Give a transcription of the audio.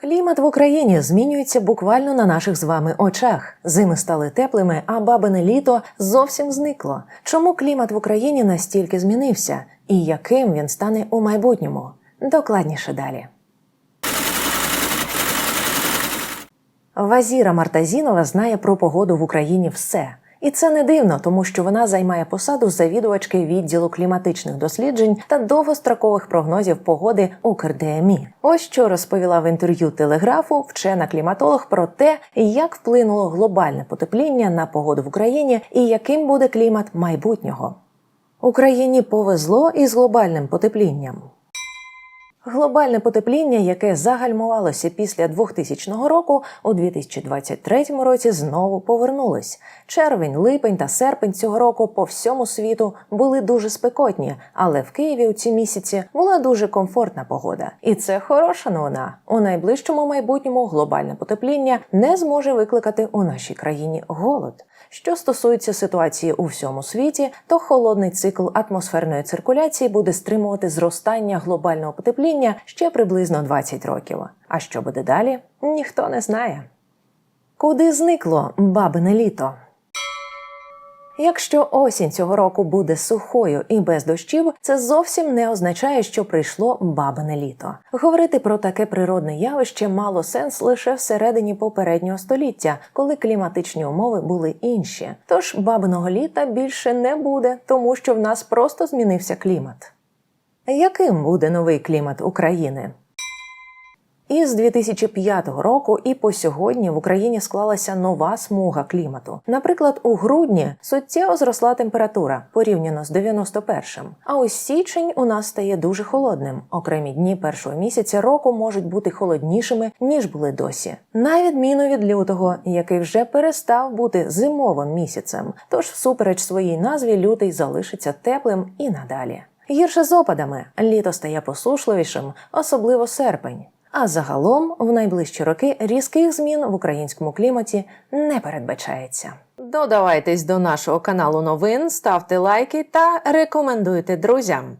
Клімат в Україні змінюється буквально на наших з вами очах. Зими стали теплими, а бабине літо зовсім зникло. Чому клімат в Україні настільки змінився? І яким він стане у майбутньому? Докладніше далі. Вазіра Мартазінова знає про погоду в Україні все. І це не дивно, тому що вона займає посаду завідувачки відділу кліматичних досліджень та довгострокових прогнозів погоди Укрдмі. Ось що розповіла в інтерв'ю телеграфу вчена кліматолог про те, як вплинуло глобальне потепління на погоду в Україні і яким буде клімат майбутнього. Україні повезло із глобальним потеплінням. Глобальне потепління, яке загальмувалося після 2000 року, у 2023 році знову повернулось. Червень, липень та серпень цього року по всьому світу були дуже спекотні, але в Києві у ці місяці була дуже комфортна погода. І це хороша новина. У найближчому майбутньому глобальне потепління не зможе викликати у нашій країні голод. Що стосується ситуації у всьому світі, то холодний цикл атмосферної циркуляції буде стримувати зростання глобального потепління ще приблизно 20 років. А що буде далі, ніхто не знає. Куди зникло бабине літо? Якщо осінь цього року буде сухою і без дощів, це зовсім не означає, що прийшло бабине літо. Говорити про таке природне явище мало сенс лише всередині попереднього століття, коли кліматичні умови були інші. Тож бабиного літа більше не буде, тому що в нас просто змінився клімат. Яким буде новий клімат України? Із 2005 року і по сьогодні в Україні склалася нова смуга клімату. Наприклад, у грудні суттєво зросла температура порівняно з 91-м. А ось січень у нас стає дуже холодним. Окремі дні першого місяця року можуть бути холоднішими ніж були досі. На відміну від лютого, який вже перестав бути зимовим місяцем. Тож, всупереч своїй назві, лютий залишиться теплим і надалі. Гірше з опадами літо стає посушливішим, особливо серпень. А загалом в найближчі роки різких змін в українському кліматі не передбачається. Додавайтесь до нашого каналу новин, ставте лайки та рекомендуйте друзям.